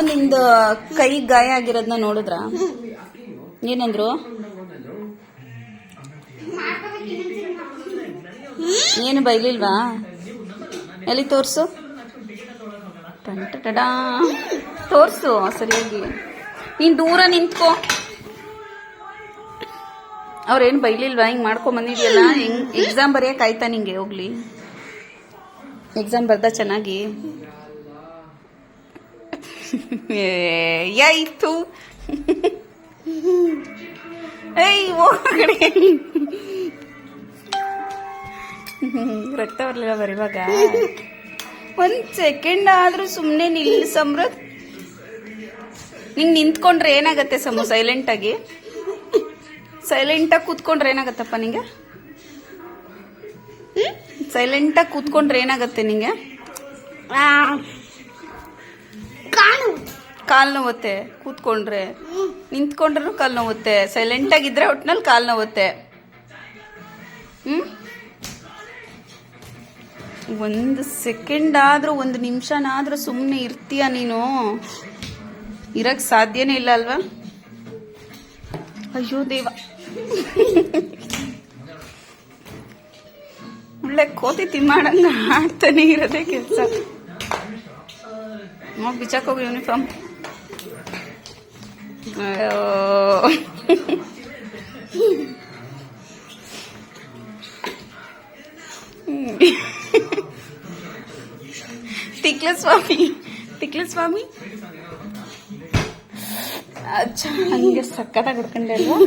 ನಿಮ್ದು ಕೈ ಗಾಯ ಆಗಿರೋದನ್ನ ನೋಡಿದ್ರ? ಏನಂದ್ರು? ಏನು ಬೈಲಿಲ್ವಾ? ಎಲ್ಲಿ ತೋರ್ಸು? ಟಂಟಟಡಾ. ತೋರ್ಸು ಸರಿಯಾಗಿ. ನೀನು ದೂರ ನಿಂತ್ಕೋ. ಅವ್ರೇನು ಬೈಲಿಲ್ವಾ? ಹಿಂಗೆ ಮಾಡ್ಕೊ ಬಂದಿದ್ಯಲ್ಲ? ಹೆಂಗ್ ಎಕ್ಸಾಮ್ ಬರೆಯಕ್ ಆಯ್ತಾ ನಿಂಗೆ? ಹೋಗ್ಲಿ. ಎಕ್ಸಾಮ್ ಬರ್ದ ಚೆನ್ನಾಗಿ? ಯಾಯ್ತು ಏಯ್ ಹೋಗಡೆ ರಕ್ತ ಬರ್ಲಿಲ್ಲ ಬರೀವಾಗ ಒಂದ್ ಸೆಕೆಂಡ್ ಆದ್ರೂ ಸುಮ್ಮನೆ ನಿಲ್ಲಿ ಸಮೃದ್ಧ ನಿಂಗ್ ನಿಂತ್ಕೊಂಡ್ರೆ ಏನಾಗತ್ತೆ ಸಮು ಸೈಲೆಂಟ್ ಆಗಿ? ಸೈಲೆಂಟ್ ಆಗಿ ಕೂತ್ಕೊಂಡ್ರೆ ಏನಾಗತ್ತಪ್ಪ ನಿಂಗೆ? ಸೈಲೆಂಟ್ ಆಗಿ ಕೂತ್ಕೊಂಡ್ರೆ ಏನಾಗತ್ತೆ ನಿಂಗೆ? ಕಾಲ್ ನೋವುತ್ತೆ, ಕೂತ್ಕೊಂಡ್ರೆ. ನಿಂತ್ಕೊಂಡ್ರೂ ಕಾಲು ನೋವುತ್ತೆ ಸೈಲೆಂಟ್ ಆಗಿದ್ರೆ ಒಟ್ನಲ್ಲಿ ಕಾಲು ನೋವುತ್ತೆ. ಹ್ಮ್? ಒಂದು ಸೆಕೆಂಡ್ ಆದ್ರೂ, ಒಂದು ನಿಮಿಷನಾದ್ರೂ ಸುಮ್ಮನೆ ಇರ್ತೀಯ ನೀನು? ಇರಕ್ ಸಾಧ್ಯನೇ ಇಲ್ಲ ಅಲ್ವಾ? ಅಯ್ಯೋ ದೇವ. ಒಳ್ಳೆ ಕೋತಿ ತಿಮ್ಮಾಡಂಗ ಆಡ್ತಾನೆ ಇರೋದೇ ಕೆಲಸ. ಹೋಗಿ ಬಿಚ್ಚಾಕ್ ಹೋಗು ಯೂನಿಫಾರ್ಮ್ ಅಯ್ಯೋ ತಿಕ್ಲ ಸ್ವಾಮಿ ತಿಕ್ಲ ಸ್ವಾಮಿ ಅಚ್ಚ ಹಂಗೆ ಸಕ್ಕತ್ತಾಗಿ ಹುಡ್ಕೊಂಡೆ ಅಲ್ವಾ